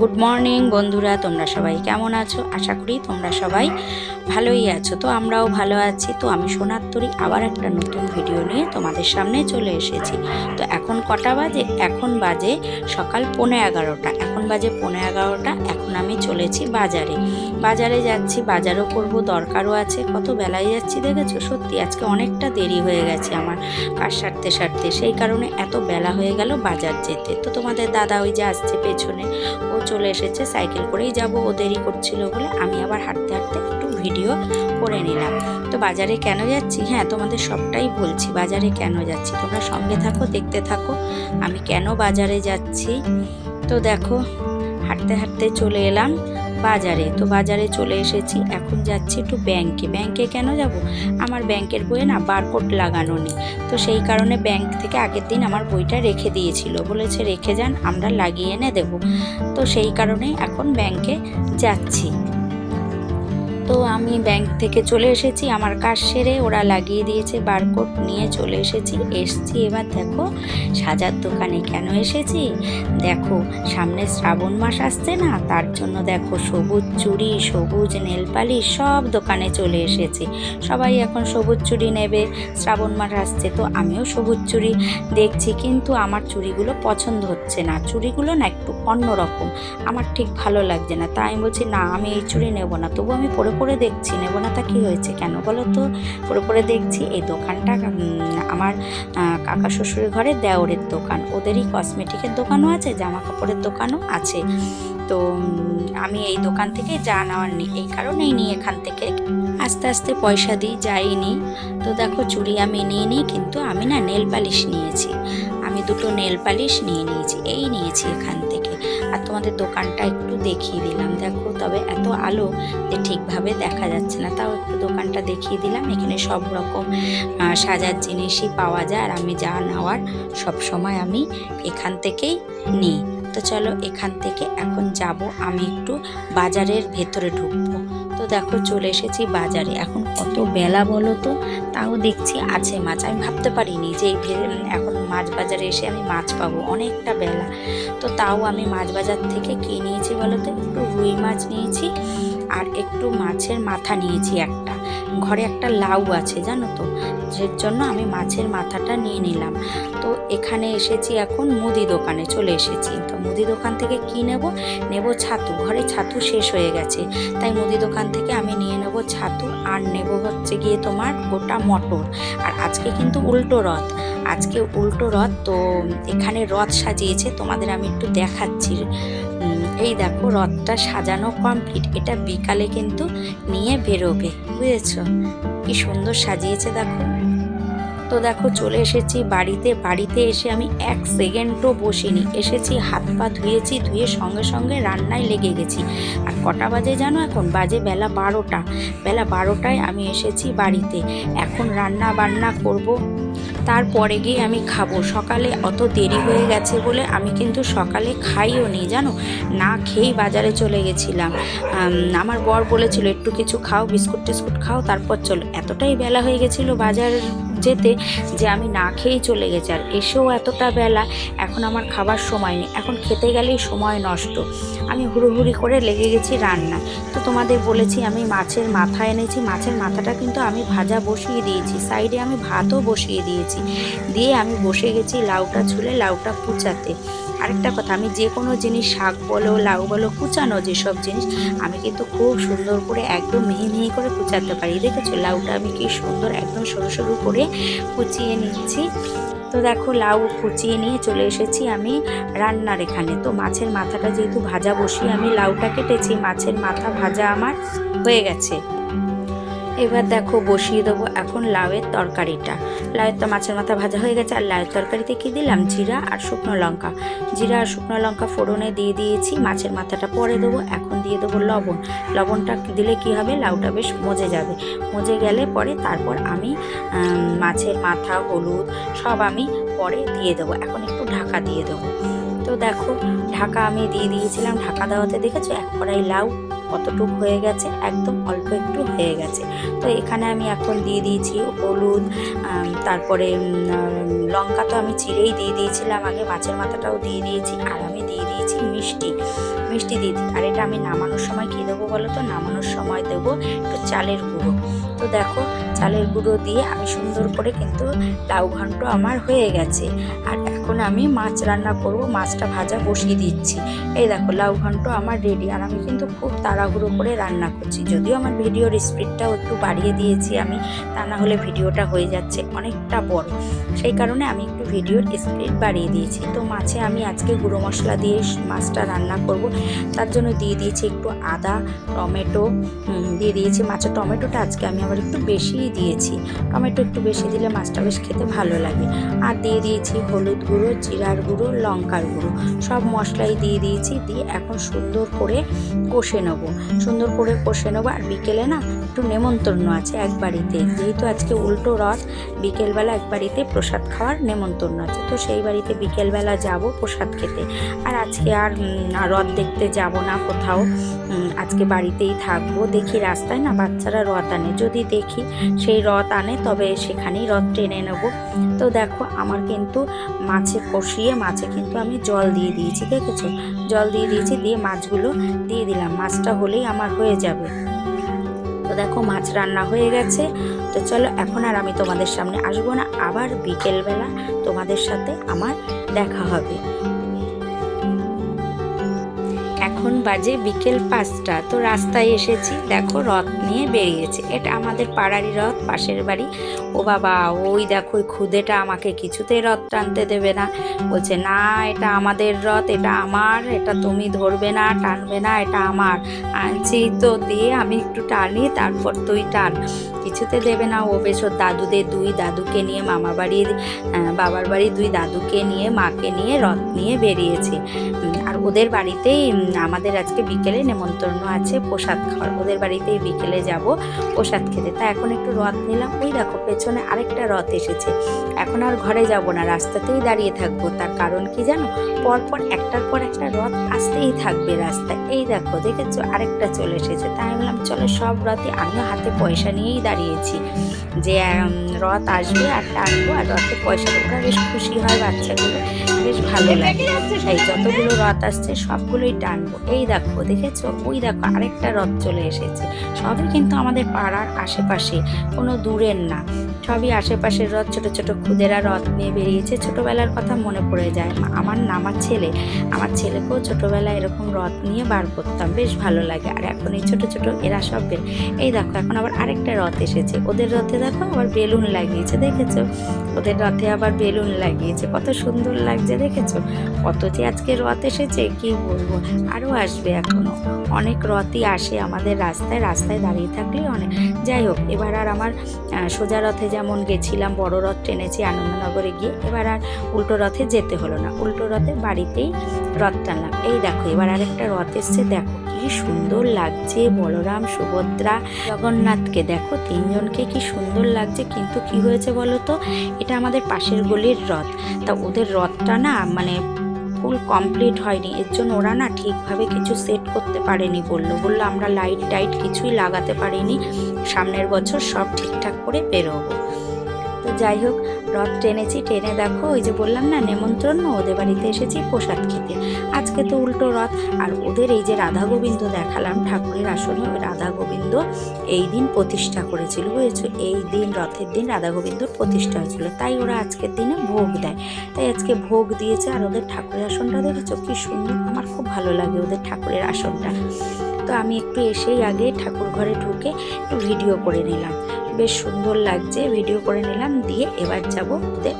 Good morning বন্ধুরা, তোমরা সবাই কেমন আছো? আশা করি তোমরা সবাই ভালোই আছো। তো আমরাও ভালো আছি। তো আমি সোনার তরি আবার একটা নতুন ভিডিও নিয়ে তোমাদের সামনে চলে এসেছি। তো এখন কটা বাজে? এখন বাজে সকাল পৌনে এগারোটা। এখন বাজে পৌনে এগারোটা। এখন আমি চলেছি বাজারে। বাজারে যাচ্ছি, বাজারও করব, দরকারও আছে। কত বেলায় যাচ্ছি দেখেছ? সত্যি, আজকে অনেকটা দেরি হয়ে গেছে আমার কাজ সারতে সারতে। সেই কারণে এত বেলা হয়ে গেল বাজার যেতে। তো তোমাদের দাদা ওই যে আসছে পেছনে, ও চলে এসেছে, সাইকেল করেই যাব, ও দেরি করছিল বলে আমি আবার হাঁটতে হাঁটতে একটু ভিডিও করে নিলাম। তো বাজারে কেন যাচ্ছি? হ্যাঁ তোমাদের সবটাই বলছি, বাজারে কেন যাচ্ছি? তোমরা সঙ্গে থাকো, দেখতে থাকো, আমি কেন বাজারে যাচ্ছি? তো দেখো, হাঁটতে হাঁটতে চলে এলাম। বাজারে। তো বাজারে চলে এসেছি, এখন যাচ্ছি একটু ব্যাংকে। ব্যাংকে কেন যাব? আমার ব্যাংকের বইয়ে না বারকোড লাগানো নেই। তো সেই কারণে ব্যাংক থেকে আগের দিন আমার বইটা রেখে দিয়েছিল। বলেছে, রেখে যান, আমরা লাগিয়ে এনে দেবো। তো সেই কারণে এখন ব্যাংকে যাচ্ছি। তো আমি ব্যাংক থেকে চলে এসেছি, আমার কাজ সেরে ওরা লাগিয়ে দিয়েছে বারকোড নিয়ে চলে এসেছি, এসছি। এবার দেখো সাজার দোকানে কেন এসেছি? দেখো সামনে শ্রাবণ মাস আসছে না, তার জন্য দেখো সবুজ চুড়ি, সবুজ নেলপালিশ সব দোকানে চলে এসেছি। সবাই এখন সবুজ চুড়ি নেবে, শ্রাবণ মাস আসছে তো আমিও সবুজ চুড়ি দেখছি, কিন্তু আমার চুড়িগুলো পছন্দ হচ্ছে না। চুড়িগুলো না একটু অন্যরকম, আমার ঠিক ভালো লাগছে না। তাই আমি বলছি, না, আমি এই চুড়ি নেব না। তবু আমি পরে পরে দেখছি নেব না তা কী হয়েছে? কেন বলো তো? পরে পরে দেখছি এই দোকানটা আমার কাকা শ্বশুরের ঘরে দেওরের দোকান। ওদেরই কসমেটিকের দোকানও আছে জামা কাপড়ের দোকানও আছে। তো আমি এই দোকান থেকে যা নেওয়ার নিই এই কারণেই নিই এখান থেকে। আস্তে আস্তে পয়সা দিই, যাইনি। তো দেখো চুড়ি আমি নিয়ে নিই, কিন্তু আমি না নেল পালিশ নিয়েছি। আমি দুটো নেল পালিশ নিয়ে নিয়েছি, এই নিয়েছি এখান থেকে আর তোমাদের দোকানটা একটু দেখিয়ে দিলাম। দেখো, তবে এত আলো যে ঠিকভাবে দেখা যাচ্ছে না। তাও একটু দোকানটা দেখিয়ে দিলাম। এখানে সব রকম সাজার জিনিসই পাওয়া যায় আর আমি যা নেওয়ার সব সময় আমি এখান থেকেই নিই। তো চলো এখান থেকে এখন যাব। আমি একটু বাজারের ভেতরে ঢুকবো। তো দেখো, চলে এসেছি বাজারে। এখন কত বেলা বলো তো? তাও দেখছি আছে মাছ আমি ভাবতে পারিনি যে এখন মাছ বাজারে এসে আমি মাছ পাবো, অনেকটা বেলা। তো তাও আমি মাছ বাজার থেকে কী নিয়েছি বলো তো? একটু রুই মাছ নিয়েছি আর একটু মাছের মাথা নিয়েছি একটা। ঘরে একটা লাউ আছে, জানো তো? এর জন্য আমি মাছের মাথাটা নিয়ে নিলাম। তো এখানে এসেছি এখন মুদি দোকানে, চলে এসেছি। তো মুদি দোকান থেকে কি নেব? নেব ছাতু। ঘরে ছাতু শেষ হয়ে গেছে। তাই মুদি দোকান থেকে আমি নিয়ে নেব ছাতু। আর নেব হচ্ছে গিয়ে তোমার গোটা মটর। আর আজকে কিন্তু উল্টো রথ। আজকে উল্টো রথ, তো এখানে রথ সাজিয়েছে। তোমাদের আমি একটু দেখাচ্ছি। এই দেখো, রথটা সাজানো কমপ্লিট এটা বিকালে কিন্তু নিয়ে বেরোবে, বুঝেছ? কি সুন্দর সাজিয়েছে দেখো। তো দেখো, চলে এসেছি বাড়িতে। বাড়িতে এসে আমি এক সেকেন্ডও বসিনি। এসেছি, হাত পা ধুয়েছি, ধুয়ে সঙ্গে সঙ্গে রান্নায় লেগে গেছি। আর কটা বাজে জানো এখন? বাজে বেলা বারোটা। বেলা বারোটায় আমি এসেছি বাড়িতে। এখন রান্না বান্না করব তারপরে গিয়ে আমি খাব। সকালে অত দেরি হয়ে গেছে বলে আমি কিন্তু সকালে খাইও নি, জানো? না খেয়েই বাজারে চলে গেছিলাম। আমার বর বলেছিল, একটু কিছু খাও, বিস্কুট টিস্কুট খাও, তারপর চলো। এতটাই বেলা হয়ে গেছিল বাজার যেতে যে আমি না খেয়েই চলে গেছি। আর এসেও এতটা বেলা, এখন আমার খাবার সময় নেই। এখন খেতে গেলেই সময় নষ্ট। আমি হুড়োহুড়ি করে লেগে গেছি রান্না। তো তোমাদের বলেছি, আমি মাছের মাথা এনেছি। মাছের মাথাটা কিন্তু আমি ভাজা বসিয়ে দিয়েছি। সাইডে আমি ভাতও বসিয়ে দিয়েছি। দিয়ে আমি বসে গেছি লাউটা ছুলে, লাউটা কুচাতে। আরেকটা কথা, আমি যে কোনো জিনিস, শাক বলো, লাউ বলো, কুচানো যেসব জিনিস, আমি কিন্তু খুব সুন্দর করে একদম মিহি মিহি করে কুচাতে পারি। দেখেছ? লাউটা আমি কি সুন্দর একদম সরু সরু করে কুচিয়ে নিচ্ছি। তো দেখো, লাউ কুচিয়ে নিয়ে চলে এসেছি আমি রান্নার এখানে। তো মাছের মাথাটা যেহেতু ভাজা বসিয়ে আমি লাউটা কেটেছি, মাছের মাথা ভাজা আমার হয়ে গেছে। এবার দেখো বসিয়ে দেবো এখন লাউয়ের তরকারিটা। লাউয়ের তো মাছের মাথা ভাজা হয়ে গেছে, আর লাউয়ের তরকারিতে কী দিলাম? জিরা আর শুকনো লঙ্কা। জিরা আর শুকনো লঙ্কা ফোড়নে দিয়ে দিয়েছি, মাছের মাথাটা পরে দেবো, এখন দিয়ে দেবো লবণ। লবণটা দিলে কি হবে? লাউটা বেশ মজে যাবে। মজে গেলে পরে তারপর আমি মাছের মাথা, হলুদ সব আমি পরে দিয়ে দেবো। এখন একটু ঢাকা দিয়ে দেবো। তো দেখো, ঢাকা আমি দিয়ে দিয়েছিলাম। ঢাকা দেওয়াতে দেখেছ? এক কড়াই লাউ কতটুক হয়ে গেছে? একদম অল্প একটু হয়ে গেছে। তো এখানে আমি এখন দিয়ে দিয়েছি হলুদ তারপরে লঙ্কা তো আমি চিড়েই দিয়ে দিয়েছিলাম আগে, মাছের মাথাটাও দিয়ে দিয়েছি, আর আমি দিয়ে দিয়েছি মিষ্টি। মিষ্টি দিয়ে দিই। আর এটা আমি নামানোর সময় কী দেবো বলো তো? নামানোর সময় দেবো একটু চালের গুঁড়ো। তো দেখো চালের গুঁড়ো দিয়ে আমি সুন্দর করে কিন্তু লাউ ঘন্ট আমার হয়ে গেছে। আর এখন আমি মাছ রান্না করব, মাছটা ভাজা বসিয়ে দিচ্ছি। এই দেখো, লাউ ঘন্ট আমার রেডি আর আমি কিন্তু খুব তাড়াহুড়ো করে রান্না করছি। যদিও আমার ভিডিওর স্পিডটাও একটু বাড়িয়ে দিয়েছি আমি, তা না হলে ভিডিওটা হয়ে যাচ্ছে অনেকটা বড়। সেই কারণে আমি ভিডিওর স্পিড বাড়িয়ে দিয়েছি। তো মাছে আমি আজকে গুঁড়ো মশলা দিয়ে মাছটা রান্না করব। তার জন্য দিয়ে দিয়েছি একটু আদা, টমেটো দিয়ে দিয়েছি মাছের টমেটোটা আজকে আমি আবার একটু বেশিই দিয়েছি। টমেটো একটু বেশি দিলে মাছটা বেশ খেতে ভালো লাগে। আর দিয়ে দিয়েছি হলুদ গুঁড়ো, জিরার গুঁড়ো, লঙ্কার গুঁড়ো। সব মশলাই দিয়ে দিয়েছি, দিয়ে এখন সুন্দর করে কষে নেব। সুন্দর করে কষে নেব। আর বিকেলে না একটু নেমন্তন্ন আছে এক বাড়িতে। যেহেতু আজকে উল্টো রথ, বিকেলবেলা এক বাড়িতে প্রসাদ খাওয়ার নেমন্তন্ন আছে। তো সেই বাড়িতে বিকেলবেলা যাব প্রসাদ খেতে। আর আজকে আর রথ দেখতে যাব না কোথাও। আজকে বাড়িতেই থাকব। দেখি রাস্তায় না বাচ্চারা রথ আনে। যদি দেখি সেই রথ আনে, তবে সেখানেই রথ টেনে নেব। তো দেখো, আমার কিন্তু মাছে কষিয়ে, মাছে কিন্তু আমি জল দিয়ে দিয়েছি, দেখেছ? জল দিয়ে দিয়েছি, দিয়ে মাছগুলো দিয়ে দিলাম। মাছটা হলেই আমার হয়ে যাবে। দেখো, মাছ রান্না হয়ে গেছে। তো চলো, এখন আর আমি তোমাদের সামনে আসব না। আবার বিকেলবেলা তোমাদের সাথে আমার দেখা হবে। এখন বাজে বিকেল পাঁচটা। তো রাস্তায় এসেছি। দেখো, রথ নিয়ে বেরিয়েছে। এটা আমাদের পাড়ারই রথ, পাশের বাড়ি। ও বাবা, ওই দেখো, ওই খুদেটা আমাকে কিছুতেই রথ টানতে দেবে না। বলছে, না, এটা আমাদের রথ, এটা আমার, এটা তুমি ধরবে না, টানবে না, এটা আমার। আনছি তো, দিয়ে আমি একটু টানি, তারপর তুই টান। কিছুতে দেবে না, ও বেশ, ওর দাদুদের দুই দাদুকে নিয়ে, মামা বাড়ির বাবার বাড়ির দুই দাদুকে নিয়ে, মাকে নিয়ে রথ নিয়ে বেরিয়েছে। আর ওদের বাড়িতেই আমাদের আজকে বিকেলে নেমন্তন্ন আছে, প্রসাদ খাওয়ার। ওদের বাড়িতেই বিকেলে যাব, প্রসাদ খেতে। তা এখন একটু রথ নিলাম। ওই দেখো, পেছনে আরেকটা রথ এসেছে। এখন আর ঘরে যাব না, রাস্তাতেই দাঁড়িয়ে থাকব। তার কারণ কি জানো? পরপর একটার পর একটা রথ আসতেই থাকবে রাস্তায়। এই দেখো, দেখেছ? আরেকটা চলে এসেছে। তাই আমি বললাম চলো সব রথে আমিও হাতে পয়সা নিয়েই দাঁড়িয়েছি। যে রথ আসবে আর টানবো আর রথে পয়সা। ওরা বেশ খুশি হয় বাচ্চাগুলো। বেশ ভালো লাগে। এই যতগুলো রথ আসছে, সবগুলোই টানবো। এই দেখো, দেখেছ? ওই দেখো, আরেকটা রথ চলে এসেছে। সবই কিন্তু আমাদের পাড়ার আশেপাশে, কোনো দূরের না। সবই আশেপাশের রথ, ছোট ছোট খুদেরা রথ নিয়ে বেরিয়েছে। ছোটবেলার কথা মনে পড়ে যায়। আমার না, আমার ছেলে। আমার ছেলেকেও ছোটবেলায় এরকম রথ নিয়ে বার করতাম। বেশ ভালো লাগে। আর এখন এই ছোট ছোট এরা সব বের এই দেখো, এখন আবার আরেকটা রথ এসেছে। ওদের রথে দেখো আবার বেলুন লাগিয়েছে, দেখেছ? ওদের রথে আবার বেলুন লাগিয়েছে। কত সুন্দর লাগছে, দেখেছ? কত যে আজকে রথ এসেছে, কি বলব? আরও আসবে এখনও। অনেক রথই আসে আমাদের রাস্তায়। রাস্তায় দাঁড়িয়ে থাকলেই অনেক। যাই হোক, এবার আর আমার সোজা রথে যেমন গেছিলাম বড় রথ টেনেছি আনন্দনগরে গিয়ে, এবার আর উল্টো রথে যেতে হলো না। উল্টো রথে বাড়িতেই রথ টানলাম। এই দেখো, এবার আরেকটা রথ এসছে, দেখো কি সুন্দর লাগছে বলরাম, সুভদ্রা, জগন্নাথকে। দেখো, তিনজনকে কি সুন্দর লাগছে, কিন্তু কি হয়েছে বলো তো? এটা আমাদের পাশের গলির রথ। তা ওদের রথটা না মানে ফুল কমপ্লিট হয়নি। এর জন্য ওরা না ঠিকভাবে কিছু সেট করতে পারেনি বলল। বলল, আমরা লাইট টাইট কিছুই লাগাতে পারিনি। সামনের বছর সব ঠিকঠাক করে বেরোবো। যাই হোক, রথ টেনেছি, টেনে দেখো, ওই যে বললাম না, নেমন্ত্রণ, ওদের বাড়িতে এসেছি প্রসাদ খেতে। আজকে তো উল্টো রথ, আর ওদের এই যে রাধা গোবিন্দ দেখালাম, ঠাকুরের আসনে, ওই রাধা গোবিন্দ এই দিন প্রতিষ্ঠা করেছিল, বুঝেছ? এই দিন, রথের দিন রাধা গোবিন্দর প্রতিষ্ঠা হয়েছিল, তাই ওরা আজকের দিনে ভোগ দেয়। তাই আজকে ভোগ দিয়েছে, আর ওদের ঠাকুরের আসনটা দেখেছ? কি সুন্দর, আমার খুব ভালো লাগে ওদের ঠাকুরের আসনটা। তো আমি একটু এসেই আগে ঠাকুর ঘরে ঢুকে একটু ভিডিও করে নিলাম। বেশ সুন্দর লাগছে। ভিডিও করে নিলাম, দিয়ে এবার যাব ওদের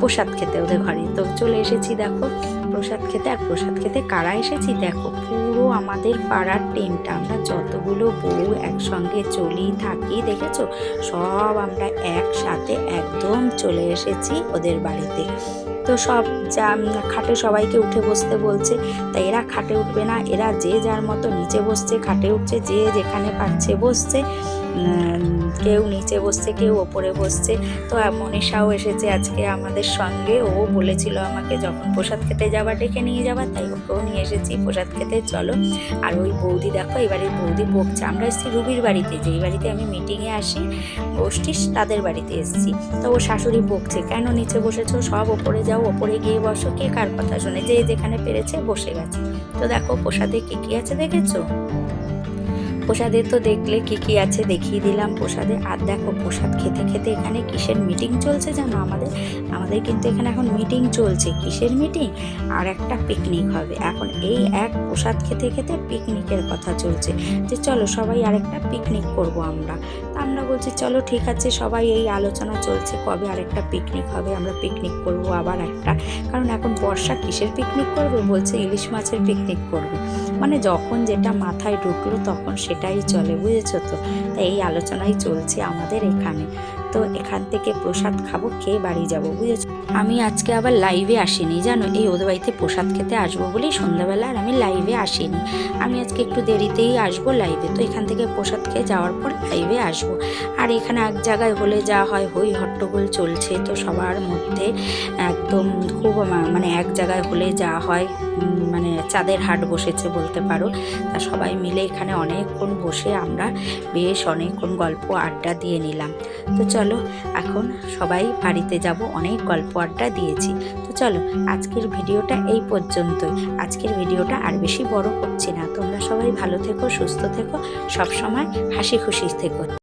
প্রসাদ খেতে, ওদের ঘরে। তো চলে এসেছি, দেখো, প্রসাদ খেতে। আর প্রসাদ খেতে কারা এসেছি? দেখো, পুরো আমাদের পাড়ার টেনটা আমরা যতগুলো বউ একসঙ্গে চলি থাকি, দেখেছ? সব আমরা একসাথে একদম চলে এসেছি ওদের বাড়িতে। তো সব যা খাটে সবাইকে উঠে বসতে বলছে তাই এরা খাটে উঠবে না। এরা যে যার মতো নিচে বসছে, খাটে উঠছে, যে যেখানে পাচ্ছে বসছে। কেউ নিচে বসছে, কেউ ওপরে বসছে। তো মনীষাও এসেছে আজকে আমাদের সঙ্গে। ও বলেছিল আমাকে, যখন প্রসাদ খেতে যাবা, ডেকে নিয়ে যাবা। তাই ওকেও নিয়ে এসেছি প্রসাদ খেতে। চলো। আর ওই বৌদি, দেখো, এবারে বৌদি বকছে। আমরা এসেছি রুবির বাড়িতে। যেই বাড়িতে আমি মিটিংয়ে আসি, গোষ্ঠী, তাদের বাড়িতে এসেছি। তো ও শাশুড়ি বকছে, কেন নিচে বসেছো? সব ওপরে যাও, ওপরে গিয়ে বসো। কে কার কথা শুনে? যে যেখানে পেরেছে বসে গেছে। তো দেখো, প্রসাদে কী কী আছে দেখেছ? প্রসাদে তো দেখলে কি কি আছে দেখিয়ে দিলাম। প্রসাদে আর দেখো প্রসাদ খেতে খেতে এখানে কিসের মিটিং চলছে জানো আমাদের? আমাদের কিন্তু এখানে এখন মিটিং চলছে। কিসের মিটিং আর একটা পিকনিক হবে। এখন এই এক প্রসাদ খেতে খেতে পিকনিকের কথা চলছে। যে চলো সবাই আরেকটা পিকনিক করব আমরা। তা আমরা বলছি, চলো ঠিক আছে, সবাই এই আলোচনা চলছে কবে আরেকটা পিকনিক হবে? আমরা পিকনিক করব আবার একটা। কারণ এখন বর্ষা কিসের পিকনিক করবে? বলছে ইলিশ মাছের পিকনিক করবে। মানে যখন যেটা মাথায় ঢুকলো তখন সেটাই চলে, বুঝেছ তো? তাই এই আলোচনাই চলছে আমাদের এখানে। তো এখান থেকে প্রসাদ খাব, খেয়ে বাড়ি যাব, বুঝেছ? আমি আজকে আবার লাইভে আসিনি, জানো? এই ওদের বাড়িতে প্রসাদ খেতে আসব বলেই সন্ধ্যাবেলা আর আমি লাইভে আসিনি। আমি আজকে একটু দেরিতেই আসব লাইভে তো এখান থেকে প্রসাদ খেয়ে যাওয়ার পর লাইভে আসব। আর এখানে এক জায়গায় হলে যা হয়, হই হট্টগোল চলছে, তো সবার মধ্যে একদম খুব মানে এক জায়গায় হলে যা হয় মানে চাঁদের হাট বসেছে বলতে পারো। তা সবাই মিলে এখানে অনেকক্ষণ বসে আমরা বেশ অনেকক্ষণ গল্প আড্ডা দিয়ে নিলাম। তো চলো, এখন সবাই বাড়িতে যাব, অনেক গল্প আড্ডা দিয়েছি। তো চলো, আজকের ভিডিওটা এই পর্যন্তই। আজকের ভিডিওটা আর বেশি বড় করছি না। তোমরা সবাই ভালো থেকো, সুস্থ থেকো, সবসময় হাসি খুশি থেকো।